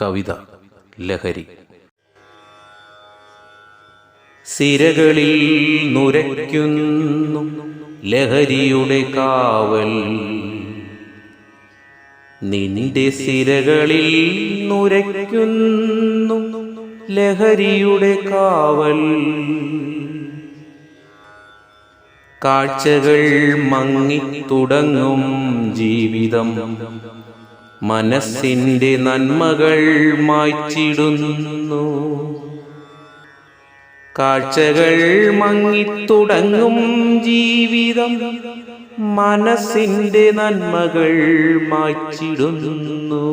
കവിത ലഹരി. സിരകളിൽ നുരയ്ക്കുന്നു ലഹരിയുടെ കാവൽ. നിന്റെ സിരകളിൽ നുരയ്ക്കുന്നു ലഹരിയുടെ കാവൽ. കാഴ്ചകൾ മങ്ങി തുടങ്ങും ജീവിതം. മനസ്സിന്റെ നന്മകൾ മായ്ച്ചിടുന്നു. കാഴ്ചകൾ മങ്ങിത്തുടങ്ങും ജീവിതം മനസ്സിന്റെ നന്മകൾ മായ്ച്ചിടുന്നു.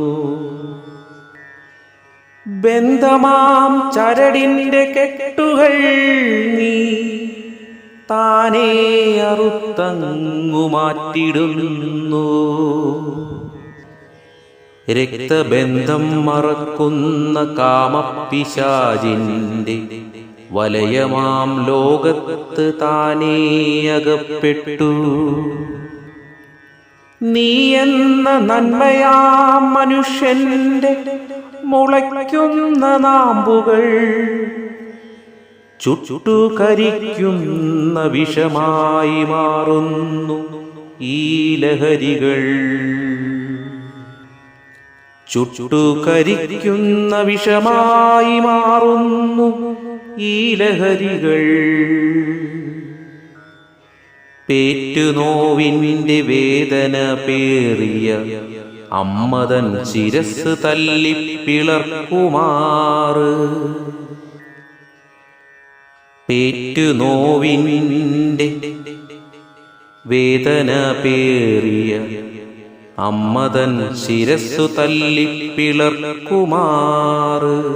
ബന്ധമാം ചരടിന്റെ കെട്ടുകൾ നീ താനേ അറുത്തങ്ങു മാറ്റിടുന്നു. രക്തബന്ധം മറക്കുന്ന കാമപ്പിശാചിന്റെ വലയമാം ലോകത്ത് താനേ അകപ്പെട്ടു. നീ എന്ന നന്മയാം മനുഷ്യന്റെ മുളയ്ക്കുന്ന നാമ്പുകൾ ചുട്ടുകരിക്കുന്ന വിഷമായി മാറുന്നു ഈ ലഹരികൾ. ചുട്ടുകരിക്കുന്ന വിഷമായി മാറുന്നു ഈ ലഹരികൾ. പേറ്റുനോവിന്റെ വേദന പേറിയ അമ്മതൻ ശിരസ് തല്ലി പിളർക്കുമാറ്. പേറ്റുനോവിന്റെ വേദന പേറിയ അമ്മതൻ ശിരസ്സു തല്ലി പിളർക്കുമാറ്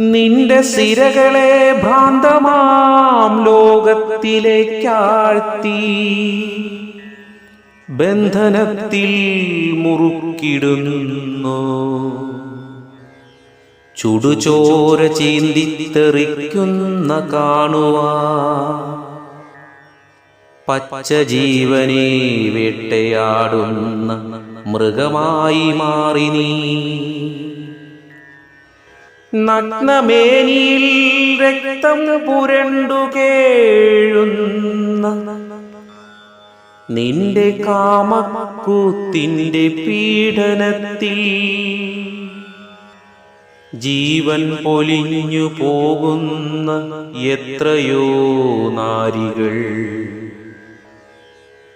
നിന്റെ സിരകളെ ഭ്രാന്തമാം ലോകത്തിലേക്കാഴ്ത്തി. ബന്ധനത്തിൽ മുറുക്കിടുന്നു. ചുടുചോര ചീന്തിത്തെറിക്കുന്ന കാണുവാ പച്ച ജീവനെ വേട്ടയാടുന്ന മൃഗമായി മാറി നീ. നഗ്നമേനിയിൽ രക്തം പുരണ്ടു കേഴുന്ന നിന്റെ കാമക്കൂത്തിന്റെ പീഡനത്തിൽ ജീവൻ പൊലിഞ്ഞു പോകുന്ന എത്രയോ നാരികൾ.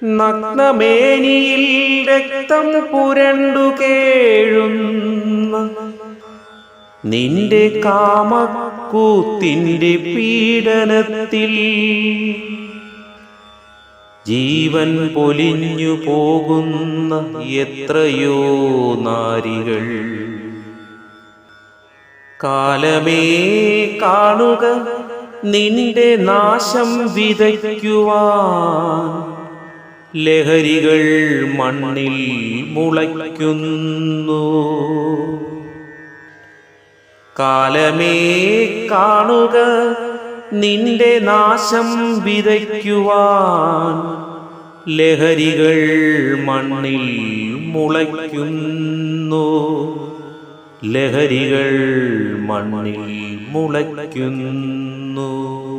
നഗ്നമേനിയിൽ രക്തം പുരണ്ടു കേഴുന്ന നിന്റെ കാമക്കൂത്തിന്റെ പീഡനത്തിൽ ജീവൻ പൊലിഞ്ഞു പോകുന്ന എത്രയോ നാരികൾ. കാലമേ കാണുക നിന്റെ നാശം വിതയ്ക്കുവാൻ ലഹരികൾ മണ്ണിൽ മുളയ്ക്കുന്നു. കാലമേ കാണുക നിന്റെ നാശം വിതയ്ക്കുവാൻ. ലഹരികൾ മണ്ണിൽ മുളയ്ക്കുന്നു. ലഹരികൾ മണ്ണിൽ മുളയ്ക്കുന്നു.